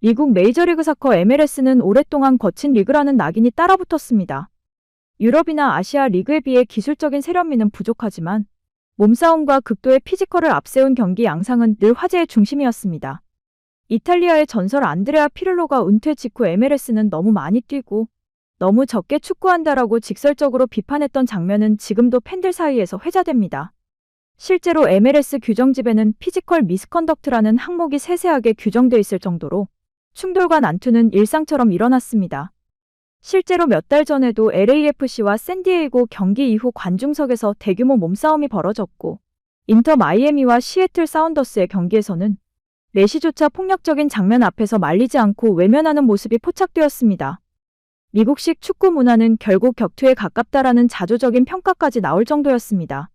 미국 메이저리그 사커 MLS는 오랫동안 거친 리그라는 낙인이 따라붙었습니다. 유럽이나 아시아 리그에 비해 기술적인 세련미는 부족하지만 몸싸움과 극도의 피지컬을 앞세운 경기 양상은 늘 화제의 중심이었습니다. 이탈리아의 전설 안드레아 피를로가 은퇴 직후 MLS는 너무 많이 뛰고 너무 적게 축구한다라고 직설적으로 비판했던 장면은 지금도 팬들 사이에서 회자됩니다. 실제로 MLS 규정 집에는 피지컬 미스컨덕트라는 항목이 세세하게 규정돼 있을 정도로 충돌과 난투는 일상처럼 일어났습니다. 실제로 몇 달 전에도 LAFC와 샌디에이고 경기 이후 관중석에서 대규모 몸싸움이 벌어졌고 인터 마이애미와 시애틀 사운더스의 경기에서는 메시조차 폭력적인 장면 앞에서 말리지 않고 외면하는 모습이 포착되었습니다. 미국식 축구 문화는 결국 격투에 가깝다라는 자조적인 평가까지 나올 정도였습니다.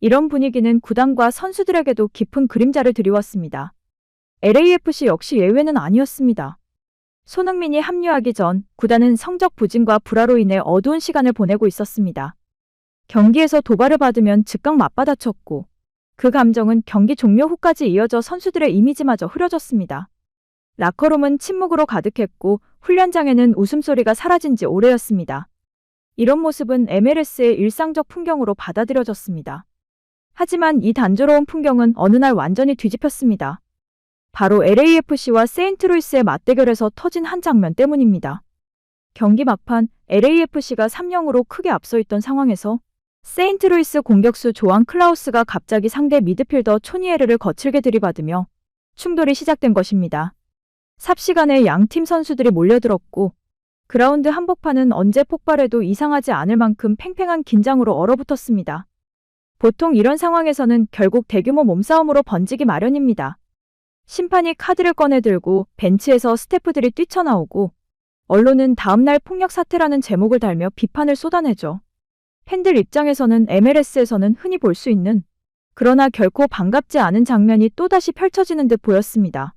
이런 분위기는 구단과 선수들에게도 깊은 그림자를 드리웠습니다. LAFC 역시 예외는 아니었습니다. 손흥민이 합류하기 전 구단은 성적 부진과 불화로 인해 어두운 시간을 보내고 있었습니다. 경기에서 도발을 받으면 즉각 맞받아쳤고 그 감정은 경기 종료 후까지 이어져 선수들의 이미지마저 흐려졌습니다. 라커룸은 침묵으로 가득했고 훈련장에는 웃음소리가 사라진 지 오래였습니다. 이런 모습은 MLS의 일상적 풍경으로 받아들여졌습니다. 하지만 이 단조로운 풍경은 어느 날 완전히 뒤집혔습니다. 바로 LAFC와 세인트루이스의 맞대결에서 터진 한 장면 때문입니다. 경기 막판 LAFC가 3-0으로 크게 앞서 있던 상황에서 세인트루이스 공격수 조안 클라우스가 갑자기 상대 미드필더 초니에르를 거칠게 들이받으며 충돌이 시작된 것입니다. 삽시간에 양 팀 선수들이 몰려들었고 그라운드 한복판은 언제 폭발해도 이상하지 않을 만큼 팽팽한 긴장으로 얼어붙었습니다. 보통 이런 상황에서는 결국 대규모 몸싸움으로 번지기 마련입니다. 심판이 카드를 꺼내 들고 벤치에서 스태프들이 뛰쳐나오고 언론은 다음날 폭력 사태라는 제목을 달며 비판을 쏟아내죠. 팬들 입장에서는 MLS에서는 흔히 볼 수 있는 그러나 결코 반갑지 않은 장면이 또다시 펼쳐지는 듯 보였습니다.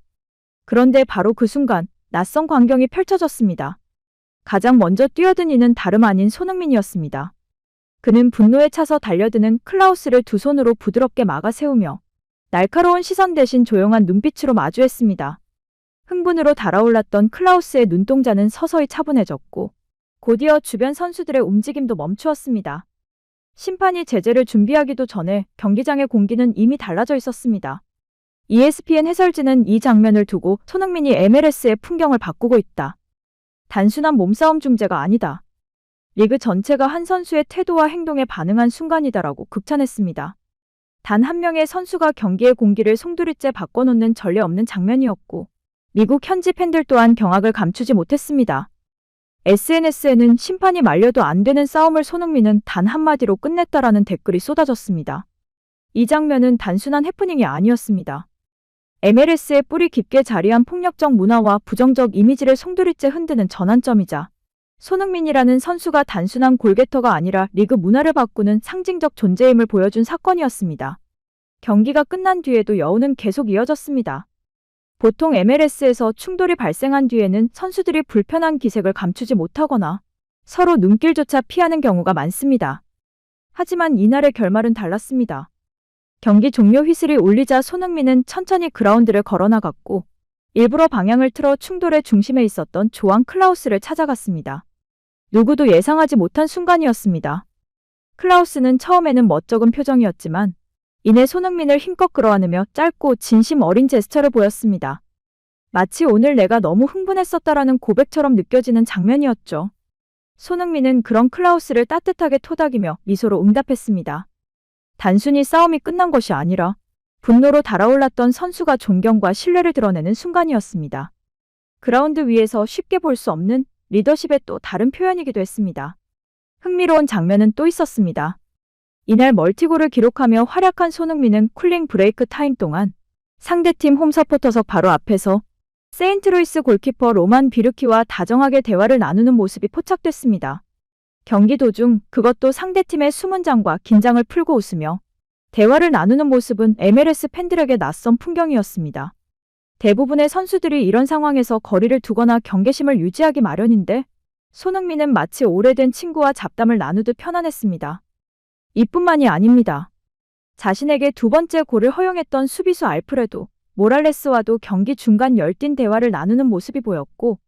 그런데 바로 그 순간 낯선 광경이 펼쳐졌습니다. 가장 먼저 뛰어든 이는 다름 아닌 손흥민이었습니다. 그는 분노에 차서 달려드는 클라우스를 두 손으로 부드럽게 막아 세우며 날카로운 시선 대신 조용한 눈빛으로 마주했습니다. 흥분으로 달아올랐던 클라우스의 눈동자는 서서히 차분해졌고 곧이어 주변 선수들의 움직임도 멈추었습니다. 심판이 제재를 준비하기도 전에 경기장의 공기는 이미 달라져 있었습니다. ESPN 해설진은 이 장면을 두고 손흥민이 MLS의 풍경을 바꾸고 있다. 단순한 몸싸움 중재가 아니다. 리그 전체가 한 선수의 태도와 행동에 반응한 순간이다라고 극찬했습니다. 단 한 명의 선수가 경기의 공기를 송두리째 바꿔놓는 전례 없는 장면이었고 미국 현지 팬들 또한 경악을 감추지 못했습니다. SNS에는 심판이 말려도 안 되는 싸움을 손흥민은 단 한마디로 끝냈다라는 댓글이 쏟아졌습니다. 이 장면은 단순한 해프닝이 아니었습니다. MLS의 뿌리 깊게 자리한 폭력적 문화와 부정적 이미지를 송두리째 흔드는 전환점이자 손흥민이라는 선수가 단순한 골게터가 아니라 리그 문화를 바꾸는 상징적 존재임을 보여준 사건이었습니다. 경기가 끝난 뒤에도 여운은 계속 이어졌습니다. 보통 MLS에서 충돌이 발생한 뒤에는 선수들이 불편한 기색을 감추지 못하거나 서로 눈길조차 피하는 경우가 많습니다. 하지만 이날의 결말은 달랐습니다. 경기 종료 휘슬이 울리자 손흥민은 천천히 그라운드를 걸어나갔고 일부러 방향을 틀어 충돌의 중심에 있었던 조안 클라우스를 찾아갔습니다. 누구도 예상하지 못한 순간이었습니다. 클라우스는 처음에는 멋쩍은 표정이었지만 이내 손흥민을 힘껏 끌어안으며 짧고 진심 어린 제스처를 보였습니다. 마치 오늘 내가 너무 흥분했었다라는 고백처럼 느껴지는 장면이었죠. 손흥민은 그런 클라우스를 따뜻하게 토닥이며 미소로 응답했습니다. 단순히 싸움이 끝난 것이 아니라 분노로 달아올랐던 선수가 존경과 신뢰를 드러내는 순간이었습니다. 그라운드 위에서 쉽게 볼 수 없는 리더십의 또 다른 표현이기도 했습니다. 흥미로운 장면은 또 있었습니다. 이날 멀티골을 기록하며 활약한 손흥민은 쿨링 브레이크 타임 동안 상대팀 홈서포터석 바로 앞에서 세인트루이스 골키퍼 로만 비르키와 다정하게 대화를 나누는 모습이 포착됐습니다. 경기 도중 그것도 상대팀의 수문장과 긴장을 풀고 웃으며 대화를 나누는 모습은 MLS 팬들에게 낯선 풍경이었습니다. 대부분의 선수들이 이런 상황에서 거리를 두거나 경계심을 유지하기 마련인데 손흥민은 마치 오래된 친구와 잡담을 나누듯 편안했습니다. 이뿐만이 아닙니다. 자신에게 두 번째 골을 허용했던 수비수 알프레도 모랄레스와도 경기 중간 열띤 대화를 나누는 모습이 보였고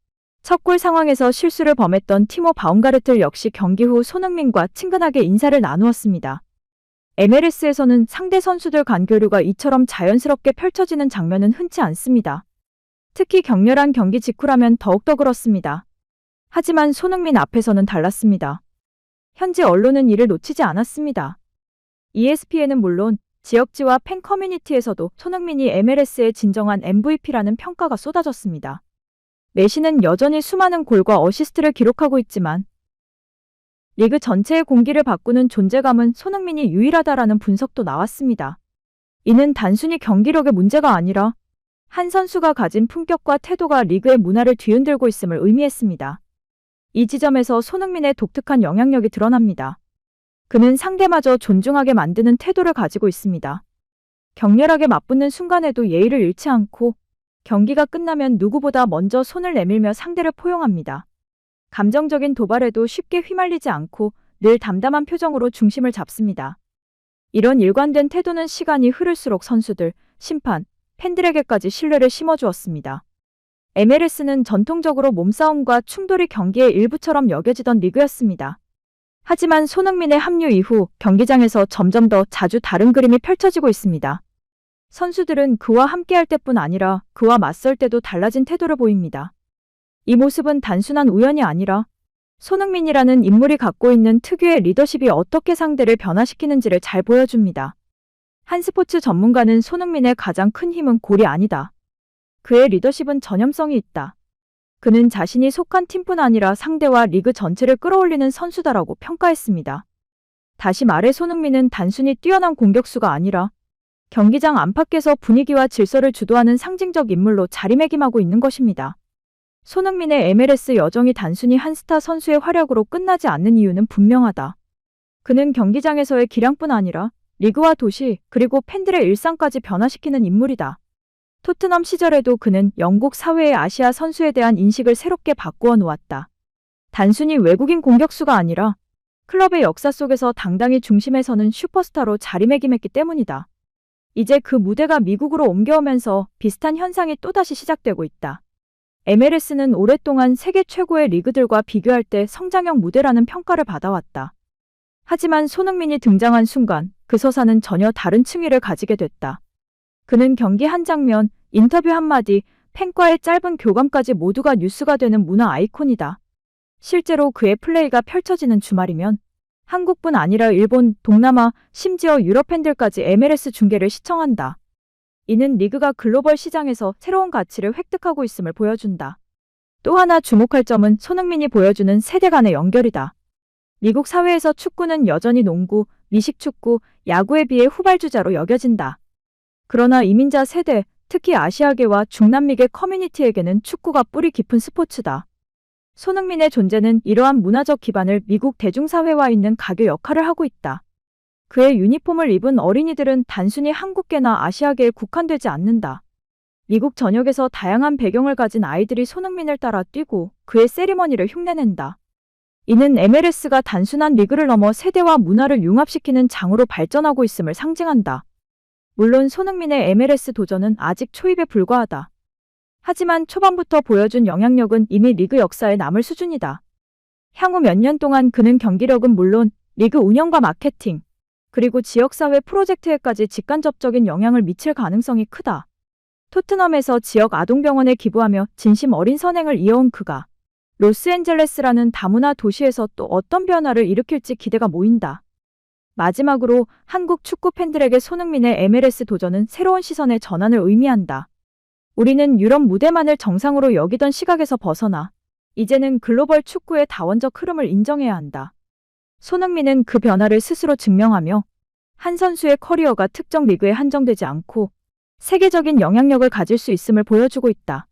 첫 골 상황에서 실수를 범했던 티모 바움가르틀 역시 경기 후 손흥민과 친근하게 인사를 나누었습니다. MLS에서는 상대 선수들 간 교류가 이처럼 자연스럽게 펼쳐지는 장면은 흔치 않습니다. 특히 격렬한 경기 직후라면 더욱더 그렇습니다. 하지만 손흥민 앞에서는 달랐습니다. 현지 언론은 이를 놓치지 않았습니다. ESPN은 물론 지역지와 팬 커뮤니티에서도 손흥민이 MLS의 진정한 MVP라는 평가가 쏟아졌습니다. 메시는 여전히 수많은 골과 어시스트를 기록하고 있지만 리그 전체의 공기를 바꾸는 존재감은 손흥민이 유일하다라는 분석도 나왔습니다. 이는 단순히 경기력의 문제가 아니라 한 선수가 가진 품격과 태도가 리그의 문화를 뒤흔들고 있음을 의미했습니다. 이 지점에서 손흥민의 독특한 영향력이 드러납니다. 그는 상대마저 존중하게 만드는 태도를 가지고 있습니다. 격렬하게 맞붙는 순간에도 예의를 잃지 않고 경기가 끝나면 누구보다 먼저 손을 내밀며 상대를 포용합니다. 감정적인 도발에도 쉽게 휘말리지 않고 늘 담담한 표정으로 중심을 잡습니다. 이런 일관된 태도는 시간이 흐를수록 선수들, 심판, 팬들에게까지 신뢰를 심어주었습니다. MLS는 전통적으로 몸싸움과 충돌이 경기의 일부처럼 여겨지던 리그였습니다. 하지만 손흥민의 합류 이후 경기장에서 점점 더 자주 다른 그림이 펼쳐지고 있습니다. 선수들은 그와 함께할 때뿐 아니라 그와 맞설 때도 달라진 태도를 보입니다. 이 모습은 단순한 우연이 아니라 손흥민이라는 인물이 갖고 있는 특유의 리더십이 어떻게 상대를 변화시키는지를 잘 보여줍니다. 한 스포츠 전문가는 손흥민의 가장 큰 힘은 골이 아니다. 그의 리더십은 전염성이 있다. 그는 자신이 속한 팀뿐 아니라 상대와 리그 전체를 끌어올리는 선수다라고 평가했습니다. 다시 말해 손흥민은 단순히 뛰어난 공격수가 아니라 경기장 안팎에서 분위기와 질서를 주도하는 상징적 인물로 자리매김하고 있는 것입니다. 손흥민의 MLS 여정이 단순히 한 스타 선수의 활약으로 끝나지 않는 이유는 분명하다. 그는 경기장에서의 기량뿐 아니라 리그와 도시 그리고 팬들의 일상까지 변화시키는 인물이다. 토트넘 시절에도 그는 영국 사회의 아시아 선수에 대한 인식을 새롭게 바꾸어 놓았다. 단순히 외국인 공격수가 아니라 클럽의 역사 속에서 당당히 중심에 서는 슈퍼스타로 자리매김했기 때문이다. 이제 그 무대가 미국으로 옮겨오면서 비슷한 현상이 또다시 시작되고 있다. MLS는 오랫동안 세계 최고의 리그들과 비교할 때 성장형 무대라는 평가를 받아왔다. 하지만 손흥민이 등장한 순간 그 서사는 전혀 다른 층위를 가지게 됐다. 그는 경기 한 장면, 인터뷰 한마디, 팬과의 짧은 교감까지 모두가 뉴스가 되는 문화 아이콘이다. 실제로 그의 플레이가 펼쳐지는 주말이면 한국뿐 아니라 일본, 동남아, 심지어 유럽 팬들까지 MLS 중계를 시청한다. 이는 리그가 글로벌 시장에서 새로운 가치를 획득하고 있음을 보여준다. 또 하나 주목할 점은 손흥민이 보여주는 세대 간의 연결이다. 미국 사회에서 축구는 여전히 농구, 미식축구, 야구에 비해 후발주자로 여겨진다. 그러나 이민자 세대, 특히 아시아계와 중남미계 커뮤니티에게는 축구가 뿌리 깊은 스포츠다. 손흥민의 존재는 이러한 문화적 기반을 미국 대중사회와 있는 가교 역할을 하고 있다. 그의 유니폼을 입은 어린이들은 단순히 한국계나 아시아계에 국한되지 않는다. 미국 전역에서 다양한 배경을 가진 아이들이 손흥민을 따라 뛰고 그의 세리머니를 흉내낸다. 이는 MLS가 단순한 리그를 넘어 세대와 문화를 융합시키는 장으로 발전하고 있음을 상징한다. 물론 손흥민의 MLS 도전은 아직 초입에 불과하다. 하지만 초반부터 보여준 영향력은 이미 리그 역사에 남을 수준이다. 향후 몇 년 동안 그는 경기력은 물론 리그 운영과 마케팅, 그리고 지역사회 프로젝트에까지 직간접적인 영향을 미칠 가능성이 크다. 토트넘에서 지역 아동병원에 기부하며 진심 어린 선행을 이어온 그가 로스앤젤레스라는 다문화 도시에서 또 어떤 변화를 일으킬지 기대가 모인다. 마지막으로 한국 축구 팬들에게 손흥민의 MLS 도전은 새로운 시선의 전환을 의미한다. 우리는 유럽 무대만을 정상으로 여기던 시각에서 벗어나 이제는 글로벌 축구의 다원적 흐름을 인정해야 한다. 손흥민은 그 변화를 스스로 증명하며 한 선수의 커리어가 특정 리그에 한정되지 않고 세계적인 영향력을 가질 수 있음을 보여주고 있다.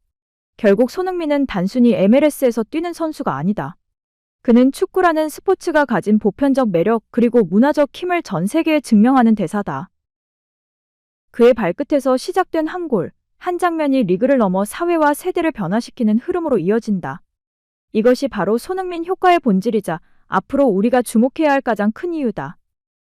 결국 손흥민은 단순히 MLS에서 뛰는 선수가 아니다. 그는 축구라는 스포츠가 가진 보편적 매력 그리고 문화적 힘을 전 세계에 증명하는 대사다. 그의 발끝에서 시작된 한 골, 한 장면이 리그를 넘어 사회와 세대를 변화시키는 흐름으로 이어진다. 이것이 바로 손흥민 효과의 본질이자 앞으로 우리가 주목해야 할 가장 큰 이유다.